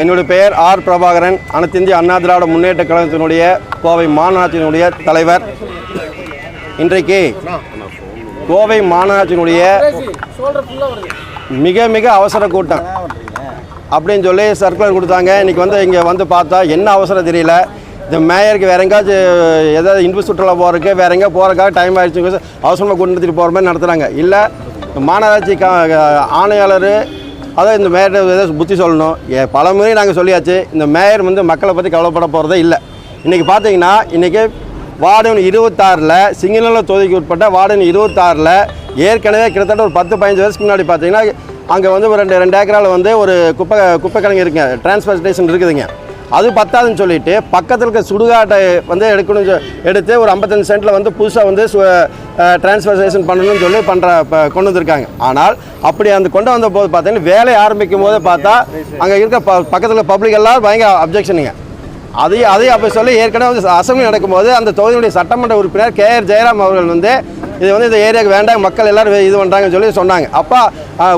என்னுடைய பெயர் ஆர் பிரபாகரன். அனைத்து இந்திய அண்ணா திராவிட முன்னேற்ற கழகத்தினுடைய கோவை மாநகராட்சியினுடைய தலைவர். இன்றைக்கு கோவை மாநகராட்சியினுடைய மிக மிக அவசர கூட்டம். அப்படின்னு சொல்லி சர்க்குலர் கொடுத்தாங்க. இன்றைக்கி வந்து இங்கே வந்து பார்த்தா என்ன அவசரம் தெரியல. இந்த மேயருக்கு வேற எங்கேயாச்சும் ஏதாவது இன்பு சுற்றுலா போகிறதுக்கு வேற எங்கேயா போகிறக்காக டைம் ஆகிடுச்சு அவசரமாக கொண்டு நடத்திட்டு போகிற மாதிரி நடத்துகிறாங்க இல்லை மாநகராட்சி ஆணையாளர் அதான் இந்த மேயர் ஏதாவது புத்தி சொல்லணும். ஏ பல முறை நாங்கள் சொல்லியாச்சு இந்த மேயர் வந்து மக்களை பற்றி கவலைப்பட போகிறதே இல்லை. இன்றைக்கி பார்த்தீங்கன்னா இன்றைக்கி வார்டு இருபத்தாறில் சிங்கநல்ல தொகுதிக்கு உட்பட்ட வார்டு இருபத்தாறில் ஏற்கனவே கிட்டத்தட்ட ஒரு பத்து பதினஞ்சு வருஷத்துக்கு முன்னாடி பார்த்தீங்கன்னா அங்கே வந்து ஒரு ரெண்டு ரெண்டு ஏக்கரால் வந்து ஒரு குப்பை குப்பை கிழங்கு இருக்குங்க டிரான்ஸ்போர்ட் ஸ்டேஷன் இருக்குதுங்க. அது பத்தாதுன்னு சொல்லிட்டு பக்கத்தில் இருக்க சுடுகாட்டை வந்து எடுக்கணும் சொ- எடுத்து ஒரு ஐம்பத்தஞ்சு சென்ட்டில் வந்து புதுசாக வந்து டிரான்ஸ்பர்சேஷன் பண்ணணும்னு சொல்லி பண்ணுற கொண்டு வந்திருக்காங்க. ஆனால் அப்படி அந்த கொண்டு வந்த போது பார்த்தீங்கன்னா வேலை ஆரம்பிக்கும் போது பார்த்தா அங்கே இருக்க ப பக்கத்தில் பப்ளிக் எல்லாம் பயங்கர அப்ஜெக்ஷனுங்க அதையும் அதையும் அப்போ சொல்லி ஏற்கனவே வந்து அசம்பிளி நடக்கும்போது அந்த தொகுதியுடைய சட்டமன்ற உறுப்பினர் கே ஆர் ஜெயராம் அவர்கள் வந்து இது வந்து இந்த ஏரியாவுக்கு வேண்டாம் மக்கள் எல்லாரும் இது பண்ணுறாங்கன்னு சொல்லி சொன்னாங்க. அப்போ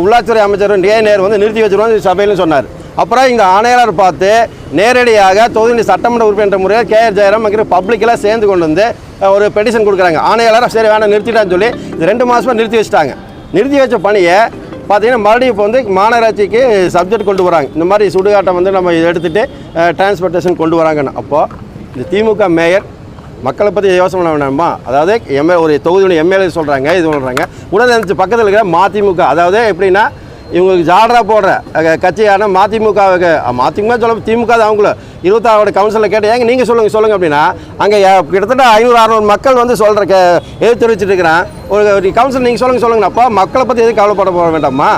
உள்ளாட்சித்துறை அமைச்சர் டே நேர் வந்து நிறுத்தி வச்சிருவோம் சபையிலும் சொன்னார். அப்புறம் இங்கே ஆணையாளர் பார்த்து நேரடியாக தொகுதி சட்டமன்ற உறுப்பினர் முறையில் கே ஆர் ஜெயராம் அங்கே பப்ளிக்கெல்லாம் சேர்ந்து கொண்டு வந்து ஒரு பெட்டிஷன் கொடுக்குறாங்க. ஆணையாளர் சரி வேணாம் நிறுத்திட்டான்னு சொல்லி இது ரெண்டு மாதமாக நிறுத்தி வச்சுட்டாங்க. நிறுத்தி வச்ச பணியை பார்த்தீங்கன்னா மறுபடியும் இப்போ வந்து மாநகராட்சிக்கு சப்ஜெக்ட் கொண்டு வராங்க. இந்த மாதிரி சுடுகாட்டை வந்து நம்ம எடுத்துகிட்டு டிரான்ஸ்போர்ட்டேஷன் கொண்டு வராங்கன்னு. அப்போது இந்த திமுக மேயர் மக்களை பற்றி யோசனை பண்ண வேண்டாமா? அதாவது எம்ஏ ஒரு தொகுதியுடைய எம்எல்ஏ சொல்கிறாங்க இது சொல்கிறாங்க உடனே பக்கத்தில் இருக்கிற மதிமுக அதாவது எப்படின்னா இவங்களுக்கு ஜாடரா போடுற கட்சியான மதிமுகவுக்கு மதிமுக சொல்ல திமுக தான் அவங்கள இருபத்தாறு கவுன்சிலில் கேட்டு ஏங்க நீங்கள் சொல்லுங்கள் சொல்லுங்கள் அப்படின்னா அங்கே கிட்டத்தட்ட ஐநூறு அறுநூறு மக்கள் வந்து சொல்கிற க எதிர்த்து தெரிவிச்சிட்டு இருக்கிறேன். ஒரு கவுன்சில் நீங்கள் சொல்லுங்கள் சொல்லுங்கண்ணா. அப்போ மக்களை பற்றி எதுவும் கவலைப்பட போக வேண்டாமா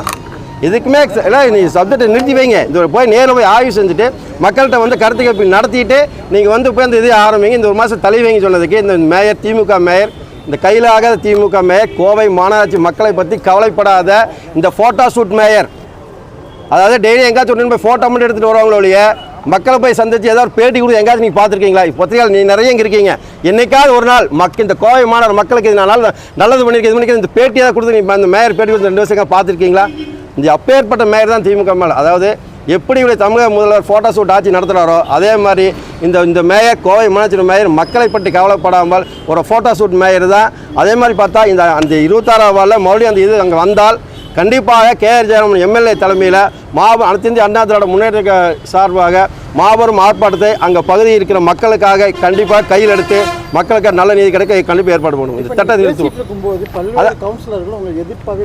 இதுக்குமே இல்லை நீ சப்ஜெக்டை நிறுத்தி வைங்க. இந்த போய் நேரில் போய் ஆய்வு செஞ்சுட்டு மக்கள்கிட்ட வந்து கருத்து கேட்பு நடத்திட்டு நீங்கள் வந்து போய் இந்த இது ஆரம்பிங்க. இந்த ஒரு மாதம் தலைவிங்க சொன்னதுக்கு இந்த மேயர் திமுக மேயர் இந்த கையில் ஆகாத திமுக மேயர் கோவை மாநகராட்சி மக்களை பற்றி கவலைப்படாத இந்த ஃபோட்டோ ஷூட் மேயர். அதாவது டெய்லி எங்கேயாச்சும் போய் ஃபோட்டோ மட்டும் எடுத்துகிட்டு வருவாங்களோ ஒழிய மக்களை போய் சந்திச்சு ஏதாவது பேட்டி கொடுத்து எங்கேயாச்சும் நீங்கள் பார்த்துருக்கீங்களா? பத்திரிகையாளர் நீ நிறைய இங்கே இருக்கீங்க. என்னைக்காவது ஒரு நாள் மக் இந்த கோவை மாநகர மக்களுக்கு இது நாள் நல்லது பண்ணியிருக்கேன் இது பண்ணியிருக்கேன். இந்த பேட்டி ஏதாவது கொடுத்து நீங்கள் அந்த மேயர் பேட்டி கொடுத்து ரெண்டு வருஷம் பார்த்துருக்கீங்களா? இந்த அப்பேற்பட்ட மேயர் தான் திமுக மேலே. அதாவது எப்படி இவருடைய தமிழக முதல்வர் ஃபோட்டோ ஷூட் ஆட்சி நடத்துகிறாரோ அதே மாதிரி இந்த இந்த மேயர் கோவை மாநகராட்சி மேயர் மக்களை பற்றி கவலைப்படாமல் ஒரு ஃபோட்டோ ஷூட் மேயர் தான். அதே மாதிரி பார்த்தா இந்த அந்த இருபத்தாறாம் வார்டில் மறுபடியும் அந்த இது அங்கே வந்தால் கண்டிப்பாக கே ஆர் ஜெயராமன் எம்எல்ஏ தலைமையில் மாபெரும் அனைத்து இந்திய அண்ணா திராவிட முன்னேற்ற சார்பாக மாபெரும் ஆர்ப்பாட்டத்தை அங்கே பகுதியில் இருக்கிற மக்களுக்காக கண்டிப்பாக கையில் எடுத்து மக்களுக்கு நல்ல நீதி கிடைக்க கண்டிப்பாக ஏற்பாடு பண்ணுவோம் இந்த திட்டத்தை நிறுத்துவோம்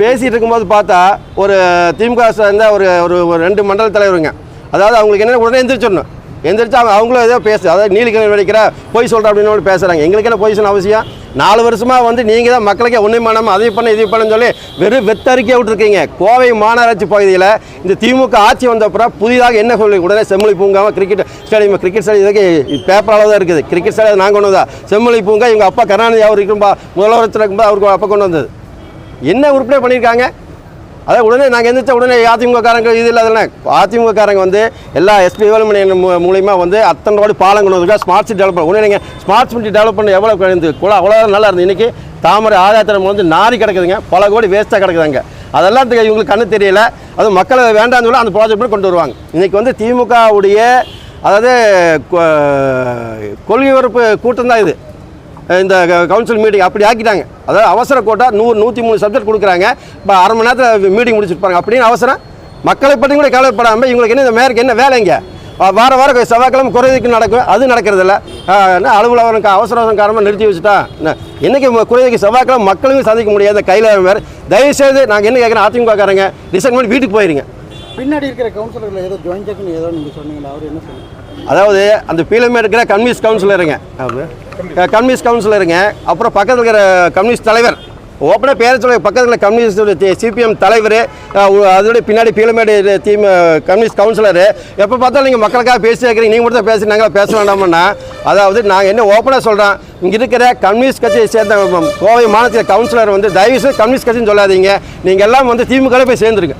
பேசிட்டு இருக்கும்போது பார்த்தா ஒரு திமுக சேர்ந்த ஒரு ஒரு ரெண்டு மண்டல தலைவருங்க. அதாவது அவங்களுக்கு என்ன உடனே எந்திரிச்சிடணும். எந்திரிச்சு அவங்க அவங்களும் ஏதோ பேசு அதாவது நீலகிரி வெடிக்கிற பொய் சொல்கிற அப்படின்னு பேசுகிறாங்க எங்களுக்கு என்ன பொய் சொன்ன அவசியம் நாலு வருஷமாக வந்து நீங்கள் தான் மக்களுக்கே ஒன்றும் பண்ணாமல் அதை பண்ண இது பண்ணு சொல்லி வெறும் வெத்தறிக்கை விட்டுருக்கீங்க. கோவை மாநகராட்சி பகுதியில் இந்த திமுக ஆட்சி வந்த அப்புறம் புதிதாக என்ன சொல்லி உடனே செம்மொழி பூங்காவை கிரிக்கெட் ஸ்டேடியம் கிரிக்கெட் ஸ்டேடியம் இதுக்கு பேப்பர் அளவு தான் இருக்குது. கிரிக்கெட் ஸ்டேடியம் நாங்கள் கொண்டு வந்தா செம்மொழி பூங்கா எங்கள் அப்பா கருணாநிதி அவர் இருக்கும்பா முதலமைச்சர் இருக்கும்போது அவருக்கு அப்பா கொண்டு வந்தது. என்ன உறுப்பினர் பண்ணியிருக்காங்க? அதான் உடனே நாங்கள் எந்திரிச்ச உடனே அதிமுககாரங்க இது இல்லாதன அதிமுககாரங்க வந்து எல்லா எஸ்பி வேலுமணி மூலியமாக வந்து அத்தனை ரோடு பாலம் கொண்டு வந்திருக்கா ஸ்மார்ட் சிட்டி டெவலப் உடனே நீங்கள் ஸ்மார்ட் சிட்டி டெவலப் பண்ண எவ்வளோ இருந்து கூட அவ்வளோ நல்லா இருந்தது. இன்றைக்கி தாமரை ஆதாயத்திரம் வந்து நாரி கிடக்குதுங்க. பல கோடி வேஸ்ட்டாக கிடக்குதுங்க. அதெல்லாம் இவங்களுக்கு கண்ணு தெரியல. அது மக்களை வேண்டாம்னு சொல்லி அந்த ப்ராஜெக்ட் கொண்டு வருவாங்க. இன்றைக்கி வந்து திமுகவுடைய அதாவது கொ- கொள்கை உறுப்பு கூட்டம் தான் இது. இந்த கவுன்சில் மீட்டிங் அப்படி ஆக்கிட்டாங்க. அதாவது அவசர கோட்டா நூறு நூற்றி மூணு சப்ஜெக்ட் கொடுக்குறாங்க. இப்போ அரை மணி நேரத்தில் மீட்டிங் முடிச்சிருப்பாங்க அப்படின்னு அவசரம். மக்களை பற்றி கூட கவலைப்படாமல் இவங்களுக்கு என்ன இந்த மேயருக்கு என்ன வேலைங்க வார வாரம் செவ்வாய்க்கிழமை குறைதிக்கு நடக்கும் அது நடக்கிறதில்ல. அலுவலகம் அவசர அவசரம் காரணமாக நிறுத்தி வச்சுட்டா? என்ன என்னைக்கு ம- குறைதிக்கு செவ்வாய்க்கிழமை மக்களும் சந்திக்க முடியாது. கையில் வேறு தயவுசெய்து நாங்கள் என்ன கேட்குறோம் அதிமுகக்காரங்க டிசைன் பண்ணி வீட்டுக்கு போயிருங்க. பின்னாடி இருக்கிற கவுன்சிலர்கள் ஏதோ ஜாயின் ஜக்குன்னு ஏதோ நீங்கள் சொன்னீங்களா அவர் என்ன சொன்னாங்க அதாவது அந்த பீலமே இருக்கிற கம்யூனிஸ்ட் கவுன்சிலருங்க கம்யூனிஸ்ட் கவுன்சிலருங்க அப்புறம் பக்கத்தில் இருக்கிற கம்யூனிஸ்ட் தலைவர். ஓப்பனாக பேர சொல்ல பக்கத்தில் கம்யூனிஸ்ட் சிபிஎம் தலைவர் அதோட பின்னாடி பீலமேடு தீம் கம்யூனிஸ்ட் கவுன்சிலரு எப்போ பார்த்தாலும் நீங்கள் மக்களுக்காக பேசி இருக்கிறீங்க நீங்கள் மட்டும் தான் பேசி நாங்கள் பேச வேண்டாமன்னா அதாவது நாங்கள் என்ன ஓப்பனாக சொல்கிறோம் இங்கே இருக்கிற கம்யூனிஸ்ட் கட்சியை சேர்ந்த கோவை மாநில கவுன்சிலர் வந்து தயவுசெய்து கம்யூனிஸ்ட் கட்சின்னு சொல்லாதீங்க. நீங்கள் எல்லாம் வந்து திமுக போய் சேர்ந்துருங்க.